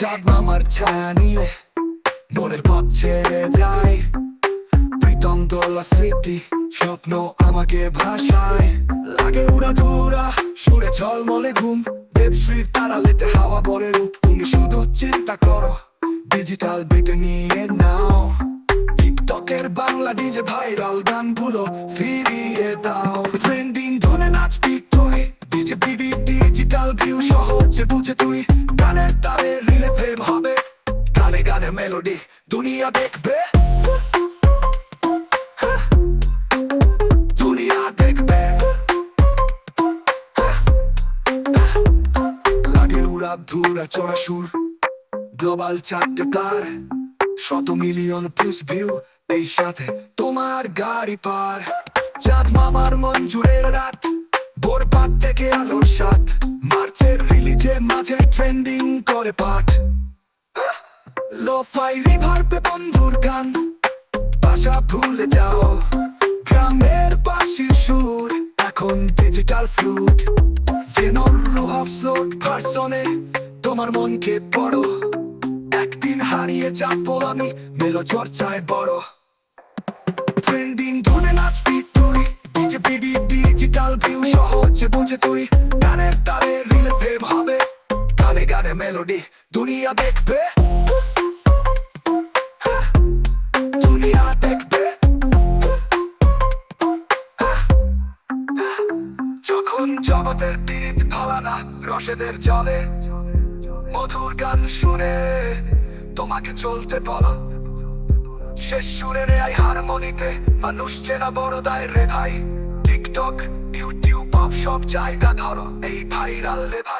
চাঁদ মামার ছায়া নিয়ে মনের পথ ছেড়ে যায়। প্রীতম দোলা স্মৃতি, স্বপ্ন আমাকে ভাষায় লাগে উড়া ধুরা সুরে ঝলমলে ঘুম। দেবশ্রীর তারালেতে হাওয়া বলে রূপ। তুমি শুধু চিন্তা করো ডিজিটাল বিটে নিয়ে নাও। টিকটকের বাংলা ডিজে ভাইরাল গানগুলো ফিরিয়ে দাও। ট্রেন্ডিং ধরে নাচবি তুই, ডিজে বিডি ডিজিটাল ভিউ সহজে বুঝে তুই। মেলোডি দুনিয়া দেখবে ধুরা চড়া সুর গ্লোবাল চারটে তার শত মিলিয়ন প্লাস ভিউ এই সাথে তোমার গাড়ি পার চাঁদ মামার জুড়ে রাত ভোর পাত থেকে আলোর সাত মার্চের রিলিজে মাঝে ট্রেন্ডিং করে পাঠ লো ফাই রিভার পে বন্ধুর গান। ভাষা ভুলে যাও, গ্রামের বাসির সুর। এখন ডিজিটাল ফ্লুট যেন রুহাফ স্লোট তোমার মনকে পড়ো। একদিন হারিয়ে যাব আমি, মেলো চর্চায় বড়। ট্রেন্ডিং ধরে নাচবি তুই ডিজে ডিজিটাল ভিউ সহজে বুঝে তুই। গানের তারে রিলে হবে, গানে গানে মেলোডি দুনিয়া দেখবে। যখন জগতের পীড়িত ফলানা রসেদের জলে। মধুর গান শুনে তোমাকে চলতে বলো। শেষ সুরে নেয় হারমোনিতে, মানুষ চেনা বড় দায় রে ভাই। টিকটক, ইউটিউব সব জায়গা ধরো, এই ভাইরাল রে ভাই।